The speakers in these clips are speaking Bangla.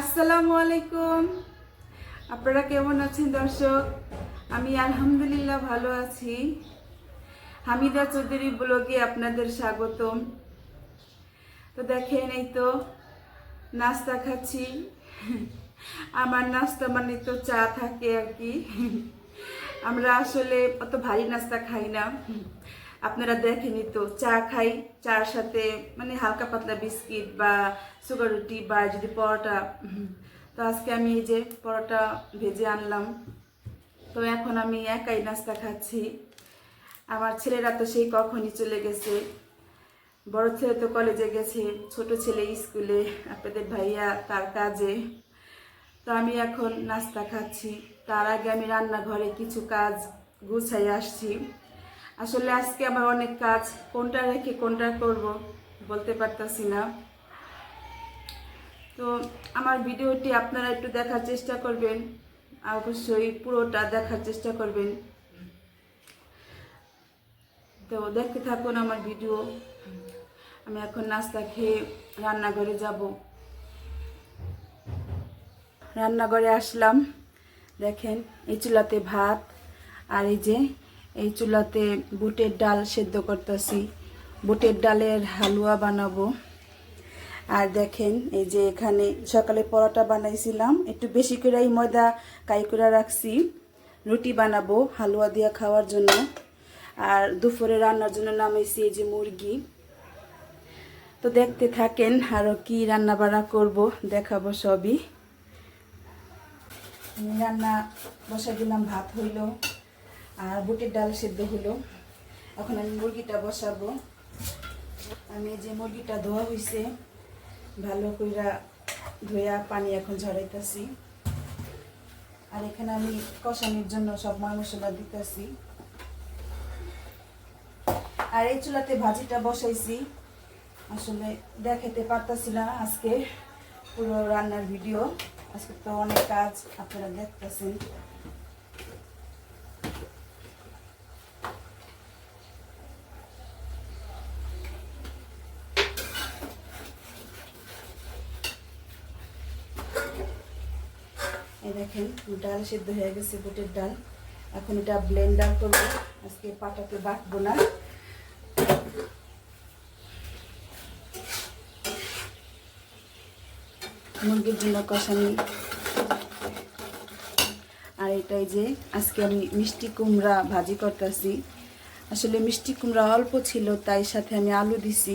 আসসালামু আলাইকুম। আপনারা কেমন আছেন দর্শক? আমি আলহামদুলিল্লাহ ভালো আছি। হামিদা চৌধুরী ব্লগে আপনাদের স্বাগতম। তো দেখেন এই তো নাস্তা খাচ্ছি। আমার নাস্তা মানে তো চা থাকে আর কি। আমরা আসলে অত ভারী নাস্তা খাই না। আপনারা দেখেনি তো, চা খাই, চার সাথে মানে হালকা পাতলা বিস্কিট বা সুগার রুটি বা যদি পরোটা। তো আজকে আমি এই যে পরোটা ভেজে আনলাম। তো এখন আমি একাই নাস্তা খাচ্ছি। আমার ছেলেরা তো সেই কখনই চলে গেছে। বড় ছেলে তো কলেজে গেছে, ছোট ছেলে স্কুলে, আপনাদের ভাইয়া তার কাজে। তো আমি এখন নাস্তা খাচ্ছি। তার আগে আমি রান্নাঘরে কিছু কাজ গুছাই আসছি। আসলে আজকে আমার অনেক কাজ, কোনটা রেখে কোনটা করব বলতে পারতাছি না। তো আমার ভিডিওটি আপনারা একটু দেখার চেষ্টা করবেন, অবশ্যই পুরোটা দেখার চেষ্টা করবেন। তো দেখতে থাকুন আমার ভিডিও, আমি এখন নাস্তা খেয়ে রান্নাঘরে যাব। রান্নাঘরে আসলাম, দেখেন, এই চুলাতে ভাত, আর এই যে এই চুলাতে বুটের ডাল সেদ্ধ করতেছি। বুটের ডালের হালুয়া বানাবো। আর দেখেন, এই যে এখানে সকালে পরোটা বানাইছিলাম। একটু বেশি করে এই ময়দা কাই করে রাখছি। রুটি বানাবো হালুয়া দিয়ে খাওয়ার জন্য। আর দুপুরে রান্নার জন্য নামাইছি এই যে মুরগি। তো দেখতে থাকেন আরও কি রান্না বান্না করব, দেখাবো সবই। রান্না বসা দিলাম, ভাত হইল। আর বুটের ডাল সেদ্ধ হলো। এখন আমি মুরগিটা বসাবো। আমি যে মুরগিটা ধোয়া হয়েছে ভালো কইরা ধোয়া পানি এখন ঝরাইতেছি। আর এখানে আমি কষানির জন্য সব মশলা দিতেছি। আর এই চুলাতে ভাজিটা বসাইছি। আসলে দেখাতে পারতাছি না আজকে পুরো রান্নার ভিডিও। আজকে তো অনেক কাজ, আপনারা দেখতেছেন। দেখেন ডাল সিদ্ধ হয়ে গেছে, বুটের ডাল। এখন এটা ব্লেন্ডার করব। আজকে পাটাতে বাটবো না। মুরগির জন্য কষানি। আর এটাই যে, আজকে আমি মিষ্টি কুমড়া ভাজি করতেছি। আসলে মিষ্টি কুমড়া অল্প ছিল, তাই সাথে আমি আলু দিছি।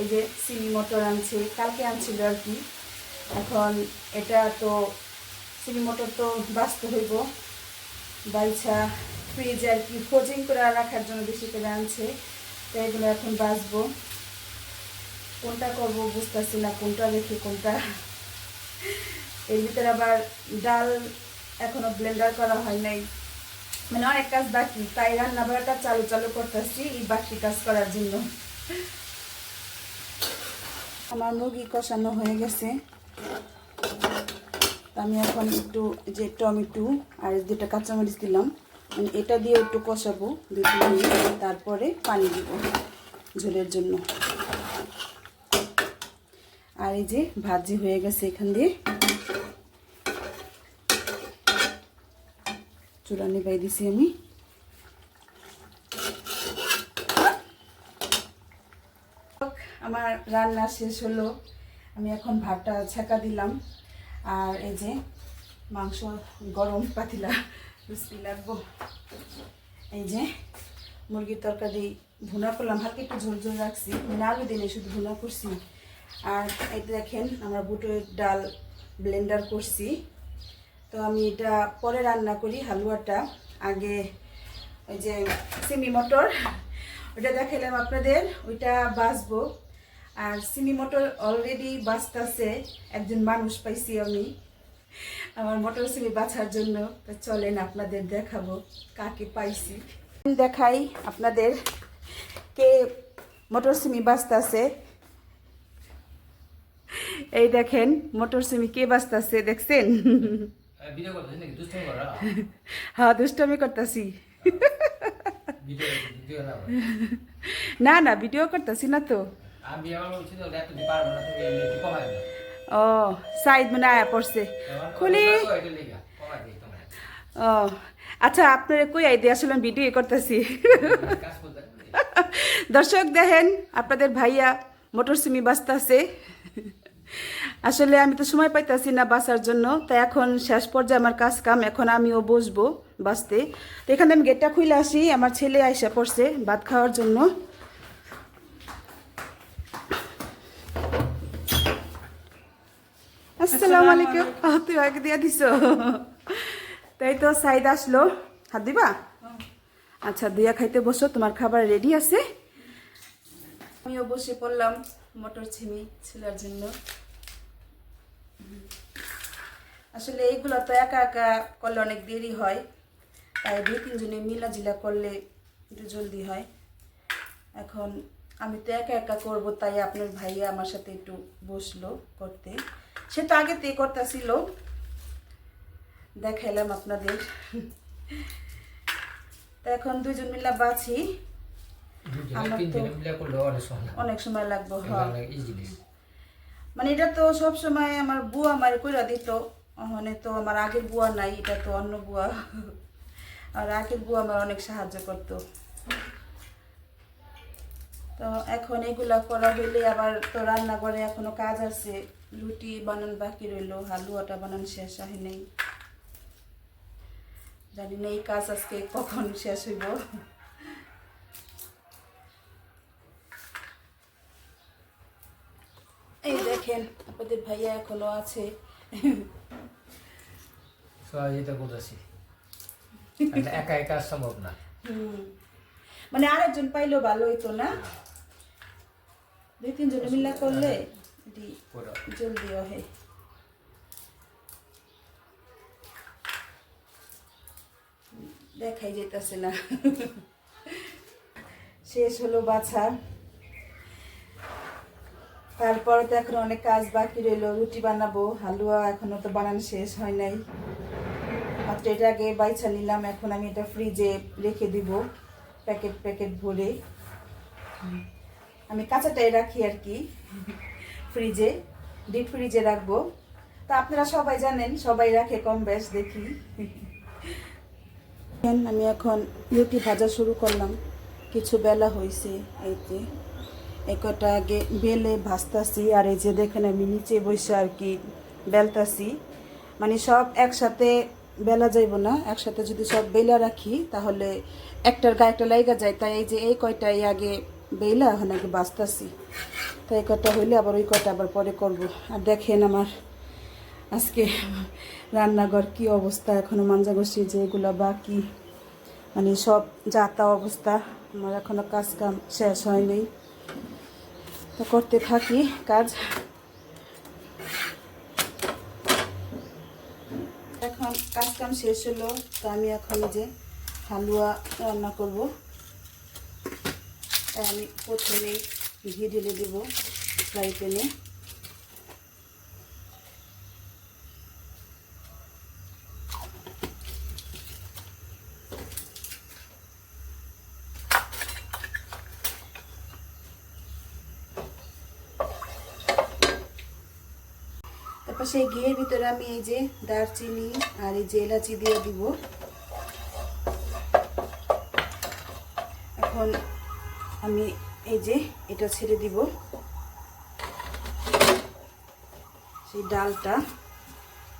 এই যে চিনি মটর আনছে, কালকে আনছিল আর কি। এখন এটা তো চিনি মটর তো বাঁচতে হইব। বাইছা ফ্রিজে আর কি ফ্রোজিং করে রাখার জন্য বেশি করে আনছে। তো এগুলো এখন বাঁচবো। কোনটা করব বুঝতেছি না, কোনটা রেখে কোনটা। এর ভিতরে আবার ডাল এখনও ব্লেন্ডার করা হয় নাই। মানে অনেক কাজ বাকি, তাই রান্না বাড়াটা চালু চালু করতেছি এই বাকি কাজ করার জন্য। আমার মুরগি কষানো হয়ে গেছে। আমি এখন একটু যে টমেটো আর দুটা কাঁচামরিচ দিলাম মানে এটা দিয়ে একটু কষাবো, দুই তিন মিনিট, তারপরে পানি দিব ঝোলের জন্য। আর এই যে ভাজি হয়ে গেছে এখান দিয়ে। চুলা নিবাই দিছি আমি। আমার রান্না শেষ হলো। আমি এখন ভাতটা ছেঁকা দিলাম। আর এই যে মাংস গরম পাতিলা রুচি লাগবো। এই যে মুরগির তরকারি ভুনা করলাম। হালকা একটু ঝোল ঝোল রাখছি। মানে আলু দিনে শুধু ভুনা করছি। আর এই দেখেন, আমরা বুটের ডাল ব্লেন্ডার করছি। তো আমি এটা পরে রান্না করি, হালুয়াটা। আগে ওই যে সিমি মটর, ওইটা দেখাইলাম আপনাদের। ওইটা বাঁচবো। আর সিমি মোটর অলরেডি বাঁচতেছে একজন মানুষ পাইছি আমি। আমার মোটর সিমি বাছার জন্য। তো চলেন আপনাদের দেখাবো কাকে পাইছি। দেখাই আপনাদের কে মোটর সিমি বাঁচতেছে। এই দেখেন মোটর সিমি কে বাঁচতেছে দেখছেন? হ্যাঁ দুষ্টামি করতেছি। না না ভিডিও করতেছি না তো। ও সাইদ মানে আয়া পড়ছে। খুলি। ও আচ্ছা আপনারা কই আইডি আসলে আমি ভিডিও করতেছি। দর্শক দেখেন আপনাদের ভাইয়া মোটর সিমি বাঁচতেছে। আসলে আমি তো সময় পাইতাছি না বাসার জন্য তাই এখন শেষ পর্যায়ে আমার কাজ কাম এখন আমিও বসবো বাঁচতে। তো এখানে আমি গেটটা খুলে আসি আমার ছেলে আইসা পড়ছে ভাত খাওয়ার জন্য। আসসালামু আলাইকুম। তুই আগে দিয়া দিছ। তাই তো সাইদ আসলো। হাত দিবা? আচ্ছা দিয়া খাইতে বসো তোমার খাবার রেডি আছে। আমিও বসে পড়লাম মটর ছিমি ছেলের জন্য। আসলে এইগুলো তো একা একা করলে অনেক দেরি হয়। তাই দুই তিনজনে মিলাজিলা করলে একটু জলদি হয়। এখন আমি তো একা একা করব তাই আপনার ভাইয়া আমার সাথে একটু বসল করতে। সে তো আগেতেই করতেছিল। দেখাইলাম আপনাদের। তো এখন দুজন মিলা বাছি তো- অনেক সময় লাগবে। মানে এটা তো সব সময় আমার বুয়া আমার কইরা দিত। মানে তো আমার আগের বুয়া নাই এটা তো অন্য বুয়া। আর আগের বুয়া আমার অনেক সাহায্য করত। তো এখন এগুলা করা হইলে আবার তো রান্নাঘরে এখনও কাজ আছে। রুটি বানান বাকি রইল হালুয়াটা বানান শেষ হয় নেই। জানি না এই কাজ আজকে কখন শেষ হইব। এই দেখেন আপনাদের ভাইয়া এখনও আছে। সহযোগিতা করতেছি একা একা সম্ভব না। মানে আরেকজন পাইলেও ভালো হইতো না? দুই তিনজন মিলা করলে? জলদি হয় দেখাই যেতেছে না। শেষ হলো বাছা। তারপরে তো এখন অনেক কাজ বাকি রইল রুটি বানাবো। হালুয়া এখনও তো বানানো শেষ হয় নাই। মাত্র এটা আগে বাইছা নিলাম এখন আমি এটা ফ্রিজে রেখে দিব প্যাকেট প্যাকেট ভরে। আমি কাঁচাটাই রাখি আর কি। ফ্রিজে ডিপ ফ্রিজে রাখব। তো আপনারা সবাই জানেন, সবাই রাখে কম বেশ, দেখি। আমি এখন রুটি ভাজা শুরু করলাম। কিছু বেলা হয়েছে এইতে। এই কটা আগে বেলে ভাজতাছি, আর এই যে দেখেন আমি নিচে বসে আর কি বেলতাছি। মানে সব একসাথে বেলা যাইব না, একসাথে যদি সব বেলা রাখি, তাহলে একটার গায়ে একটা লাইগা যায়। তাই এই যে এই কয়টাই আগে বেলা এখন আগে বাঁচতাছি তাই কটা হইলে আবার ওই কটা আবার পরে করব। আর দেখেন আমার আজকে রান্নাঘর কি অবস্থা, এখনও মাঞ্জা বসি যে বাকি মানে সব যাতা অবস্থা, আমার এখনও কাজ কাম শেষ হয়নি। তো করতে থাকি কাজ। এখন কাজ কাম শেষ হলো, তো আমি এখন যে হালুয়া রান্না করব। আমি প্রথমে ঘি ঢেলে দেবো ফ্রাই প্যানে। তারপর সেই ঘিয়ের ভিতরে আমি এই যে দারচিনি আর এই যে এলাচি দিয়ে দিব। এখন এটা ছেড়ে দিব। সেই ডালটা।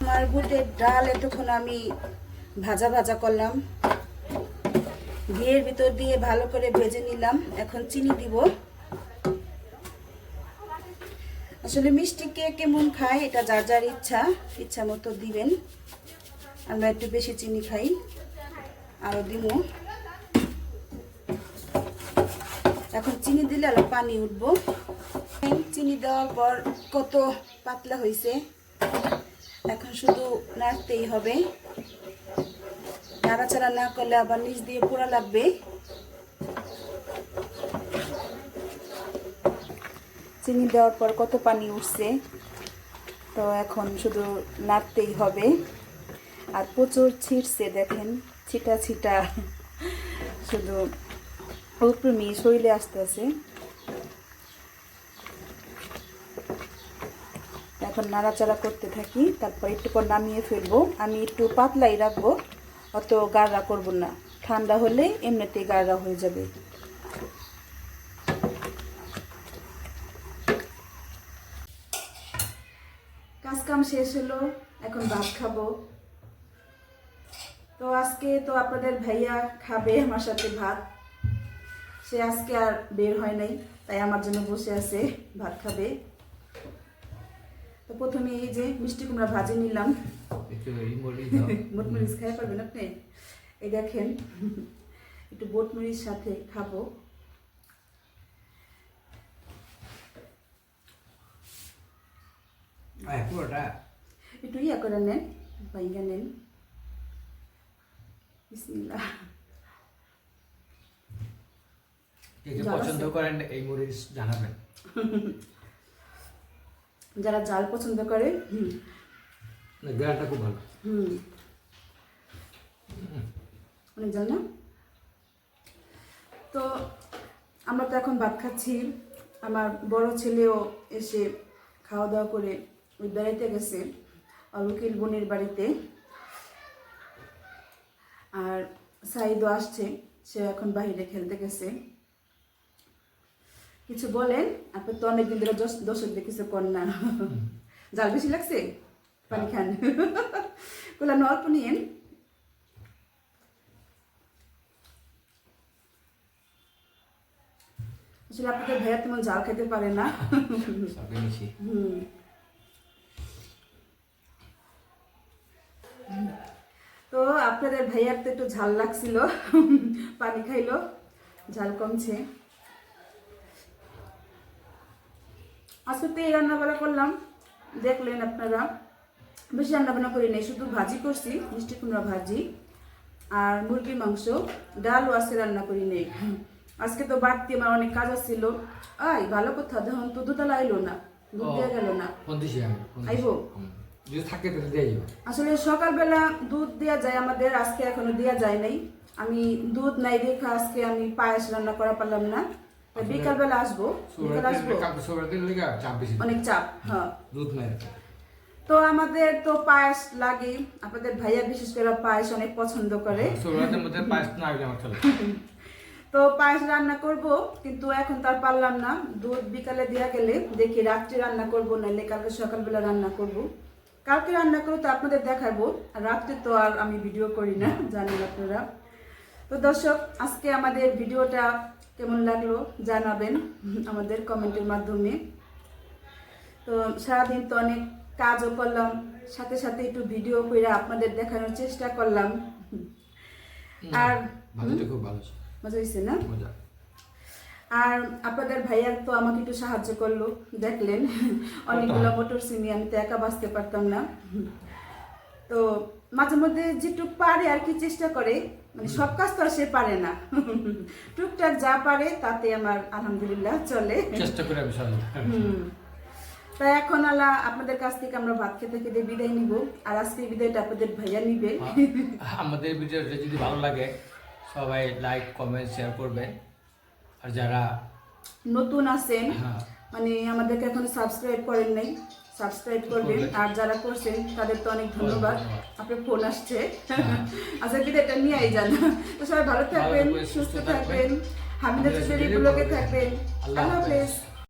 আমার ডাল এতক্ষণ আমি ভাজা ভাজা করলাম। ঘিয়ের ভিতর দিয়ে ভালো করে ভেজে নিলাম। এখন চিনি দিব। আসলে মিষ্টি কে কেমন খায়, এটা যার যার ইচ্ছা ইচ্ছা মতো দিবেন। আমরা একটু বেশি চিনি খাই। আরও দিব এখন চিনি দিলে আলো পানি উঠবো। চিনি দেওয়ার পর কত পাতলা হয়েছে এখন শুধু নাড়তেই হবে। নাড়াচাড়া না করলে আবার নিচ দিয়ে পোড়া লাগবে। চিনি দেওয়ার পর কত পানি উঠছে, তো এখন শুধু নাড়তেই হবে। আর প্রচুর ছিটছে দেখেন, ছিটা ছিটা। শুধু উপরমি শরীরে আসতেছে এখন নাড়াচাড়া করতে থাকি, তারপর একটু পর নামিয়ে ফেলব। আমি একটু পাতলাই রাখব, অত গাঢ়া করব না। ঠান্ডা হলে এমনিতেই গাঢ়া হয়ে যাবে। কাজ কাম শেষ হলো, এখন ভাত খাব। তো আজকে তো আপনাদের ভাইয়া খাবে আমার সাথে ভাত। সে আজকে আর বের হয় নাই তাই আমার জন্য বসে আছে ভাত খাবে। তো প্রথমে এই যে মিষ্টি কুমড়া ভাজি নিলাম। একটু এই মরিচ দাও। খাই পারবেন আপনি? এই দেখেন একটু বোটমরিচ সাথে খাব। একটু ইয়া করে নেন বাইঙ্গা নেন। বিসমিল্লাহ। কে কে পছন্দ করেন এই মরিচ জানাবেন। যারা জাল পছন্দ করে গ্রানটা খুব ভালো। হুম। অনেক জাল না? তো আমরা তো এখন ভাত খাচ্ছি। আমার বড় ছেলেও এসে খাওয়া দাওয়া করে ওই বেড়াইতে গেছে অলুকিল বোনের বাড়িতে। আর সাইদও আসছে সে এখন বাইরে খেলতে গেছে। কিছু বলেন আপনি তো অনেকদিন ধরে দর্শকদের কিছু কর না। জাল বেশি লাগছে? পানি খান। কোলানো অল্প নিয়েন। আসলে আপনাদের ভাইয়া তেমন জাল খেতে পারে না। হুম। তো আপনাদের ভাইয়ার তো একটু ঝাল লাগছিল। পানি খাইলো। ঝাল কমছে। আজকে তো এই রান্নাবাড়া করলাম। দেখলেন আপনারা বেশি রান্নাবান্না করি নাই শুধু ভাজি করছি মিষ্টি কুমড়া ভাজি আর মুরগির মাংস ডালও আছে রান্না করি নেই। আজকে তো বাড়তি আমার অনেক কাজ ছিল আই ভালো কথা দেখুন তো দুধ আইলো না দুধ দেওয়া গেল না। আইবো? আসলে সকালবেলা দুধ দেওয়া যায় আমাদের আজকে এখনও দেওয়া যায় নাই। আমি দুধ নাই দেখে আজকে আমি পায়েস রান্না করা পারলাম না। বিকালবেলা আসব বিকাল আসব। অনেক চাপ হ্যাঁ। তো। আমাদের তো পায়েস লাগে আপনাদের ভাইয়া বিশেষ করে পায়েস অনেক পছন্দ করে। চলে। তো পায়েস রান্না করব কিন্তু এখন তার পারলাম না। দুধ বিকালে দেওয়া গেলে দেখি রাত্রে রান্না করব নাহলে কালকে সকালবেলা রান্না করব। কালকে রান্না করে তো আপনাদের দেখাবো আর রাত্রে তো আর আমি ভিডিও করি না জানেন আপনারা। তো দর্শক আজকে আমাদের ভিডিওটা কেমন লাগল জানাবেন আমাদের কমেন্টের মাধ্যমে। তো সারাদিন তো অনেক কাজও করলাম সাথে সাথে একটু ভিডিও করে আপনাদের দেখানোর চেষ্টা করলাম। আর মজা হয়েছে না? আর আপনাদের ভাইয়া তো আমাকে একটু সাহায্য করল দেখলেন। অনেকগুলো মোটর সিমি আমি তো একা বাঁচতে পারতাম না। তো মাঝে মধ্যে যেটুক পারে আর কি চেষ্টা করে মানে সব কাজ তো সে পারে না। টুকটাক যা পারে তাতে আমার আলহামদুলিল্লাহ চলে। চেষ্টা করে। তাই এখন আলা আপনাদের কাছ থেকে আমরা ভাত খেতে খেতে বিদায় নিব। আর আজকে বিদায়টা আপনাদের ভাইয়া নিবে। আমাদের ভিডিওটা যদি ভালো লাগে সবাই লাইক কমেন্ট শেয়ার করবেন আর যারা নতুন আছেন হ্যাঁ। মানে আমাদেরকে এখন সাবস্ক্রাইব করেন নাই সাবস্ক্রাইব করবেন। আর যারা করছেন তাদের তো অনেক ধন্যবাদ। আপনার ফোন আসছে আচ্ছা দিদি এটা নিয়ে আই যান তো সবাই ভালো থাকবেন সুস্থ থাকবেন। হামিদা চৌধুরী ব্লগে থাকবেন আল্লাহ। হাফেজ